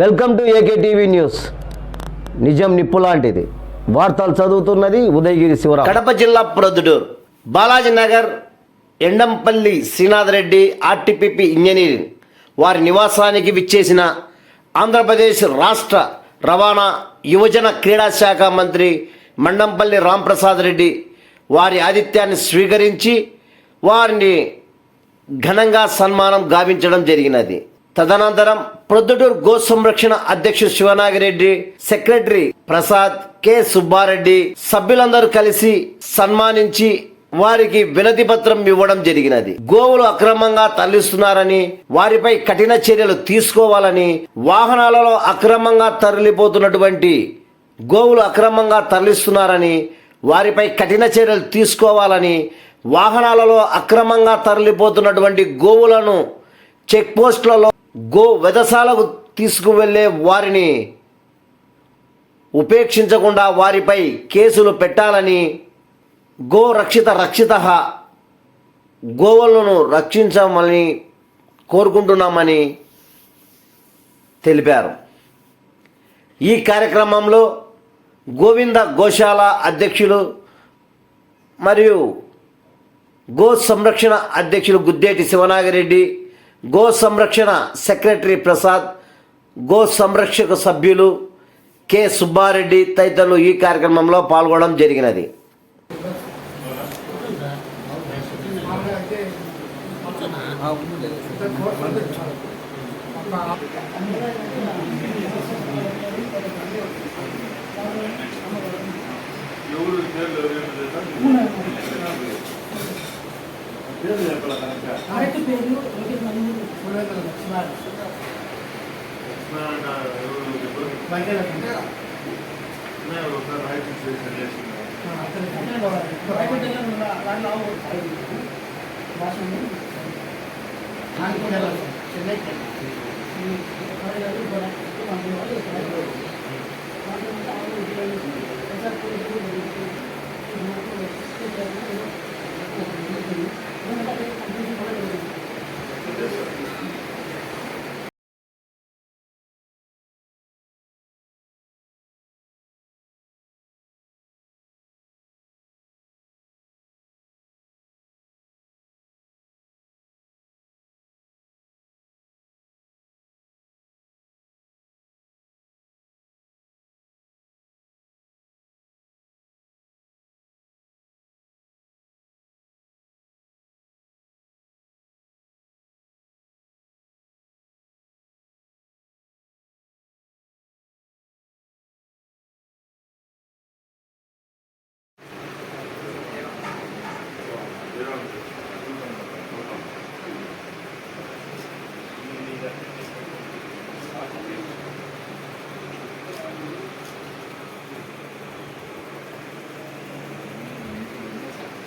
Welcome to AK TV news. నిజం నిప్పు లాంటిది. వార్తలు చదువుతున్నది ఉదయగిరి శివరాం. కడప జిల్లా Proddatur. Balaji Nagar Endampalli Srinath Reddy RTPP engineering. వారి నివాసానికి విచ్చేసిన ఆంధ్రప్రదేశ్ రాష్ట్ర రవాణా యువజన క్రీడా శాఖ మంత్రి మండంపల్లి రాంప్రసాద్ రెడ్డి వారి ఆతిథ్యాన్ని స్వీకరించి వారిని ఘనంగా సన్మానం గావించడం జరిగినది. తదనంతరం ప్రొద్దుటూరు గో సంరక్షణ అధ్యక్షుడు శివనాగిరెడ్డి సెక్రటరీ ప్రసాద్ కె సుబ్బారెడ్డి సభ్యులందరూ కలిసి సన్మానించి వారికి వినతి పత్రం ఇవ్వడం జరిగినది. గోవులు అక్రమంగా తరలిస్తున్నారని వారిపై కఠిన చర్యలు తీసుకోవాలని వాహనాలలో అక్రమంగా తరలిపోతున్నటువంటి గోవులు అక్రమంగా తరలిస్తున్నారని వారిపై కఠిన చర్యలు తీసుకోవాలని వాహనాలలో అక్రమంగా తరలిపోతున్నటువంటి గోవులను చెక్ పోస్టులలో గో వెదసాలకు తీసుకువెళ్ళే వారిని ఉపేక్షించకుండా వారిపై కేసులు పెట్టాలని గో రక్షిత రక్షిత గోవులను రక్షించమని కోరుకుంటున్నామని తెలిపారు. ఈ కార్యక్రమంలో గోవింద గోశాల అధ్యక్షులు మరియు గో సంరక్షణ అధ్యక్షులు గుద్దేటి శివనాగిరెడ్డి గో సంరక్షణ సెక్రటరీ ప్రసాద్ గో సంరక్షక సభ్యులు కె సుబ్బారెడ్డి తదితరులు ఈ కార్యక్రమంలో పాల్గొనడం జరిగినది. ఎవరు పేరు వెంకట మంది